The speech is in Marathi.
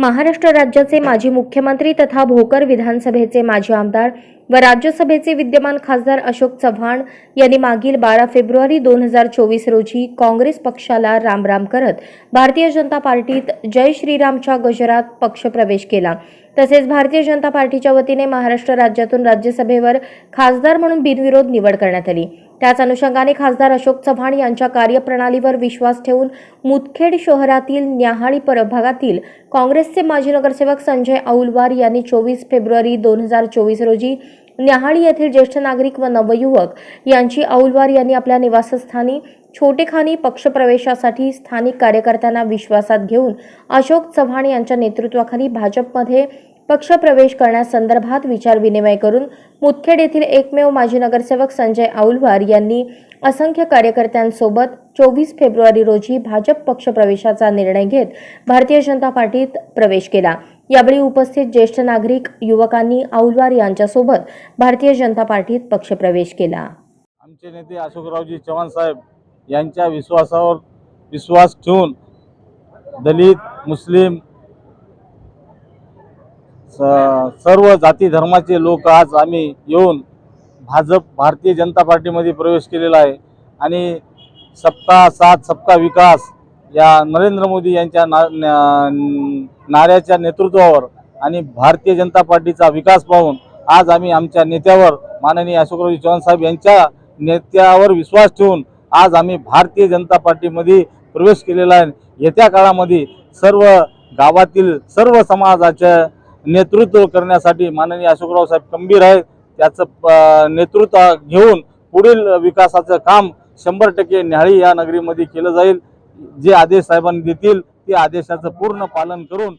महाराष्ट्र राज्याचे माजी मुख्यमंत्री तथा भोकर विधानसभेचे माजी आमदार व राज्यसभेचे विद्यमान खासदार अशोक चव्हाण यांनी मागील बारा फेब्रुवारी दोन हजार चोवीस रोजी काँग्रेस पक्षाला रामराम करत भारतीय जनता पार्टीत जय श्रीरामच्या गजरात पक्षप्रवेश केला. तसेच भारतीय जनता पार्टीच्या वतीने महाराष्ट्र राज्यातून राज्यसभेवर खासदार म्हणून बिनविरोध निवड करण्यात आली. त्याच अनुषंगाने खासदार अशोक चव्हाण यांच्या कार्यप्रणालीवर विश्वास ठेवून मुदखेड शहरातील न्याहाळी प्रभागातील काँग्रेसचे माजी नगरसेवक संजय औलवार यांनी चोवीस फेब्रुवारी दोन हजार चोवीस रोजी न्याहाळी येथील ज्येष्ठ नागरिक व नवयुवक यांची औलवार यांनी आपल्या निवासस्थानी छोटेखानी पक्षप्रवेशासाठी स्थानिक कार्यकर्त्यांना विश्वासात घेऊन अशोक चव्हाण यांच्या नेतृत्वाखाली भाजपमध्ये पक्षप्रवेश करण्यासंदर्भात विचारविनिमय करून मुदखेड येथील एकमेव माजी नगरसेवक संजय औलवार यांनी असंख्य कार्यकर्त्यांसोबत चोवीस फेब्रुवारी रोजी भाजप पक्षप्रवेशाचा निर्णय घेत भारतीय जनता पार्टीत प्रवेश केला. यावेळी उपस्थित ज्येष्ठ नागरिक युवकांनी औलवार यांच्यासोबत भारतीय जनता पार्टीत पक्षप्रवेश केला. आमचे नेते अशोकरावजी चव्हाण साहेब यांच्या विश्वासावर विश्वास ठेवून दलित मुस्लिम स- सर्व जाती धर्माचे लोक आज आम्ही येऊन भाजप भारतीय जनता पार्टीमध्ये प्रवेश केलेला आहे. आणि सबका साथ सबका विकास या नरेंद्र मोदी यांच्या ना ना- नाऱ्याच्या नेतृत्वावर आणि भारतीय जनता पार्टीचा विकास पाहून आज आम्ही आमच्या नेत्यावर माननीय अशोकरावजी चव्हाण साहेब यांच्या नेत्यावर विश्वास ठेवून आज आम्ही भारतीय जनता पार्टीमध्ये प्रवेश केलेला आहे. येत्या काळामध्ये सर्व गावातील सर्व समाजाच्या नेतृत्व करण्यासाठी माननीय अशोकराव साहेब खंबीर आहेत. त्याचं नेतृत्व घेऊन पुढील विकासाचं काम शंभर टक्के न्याहाळी या नगरीमध्ये केलं जाईल. जे आदेश साहेबांनी देतील ते आदेशाचं पूर्ण पालन करून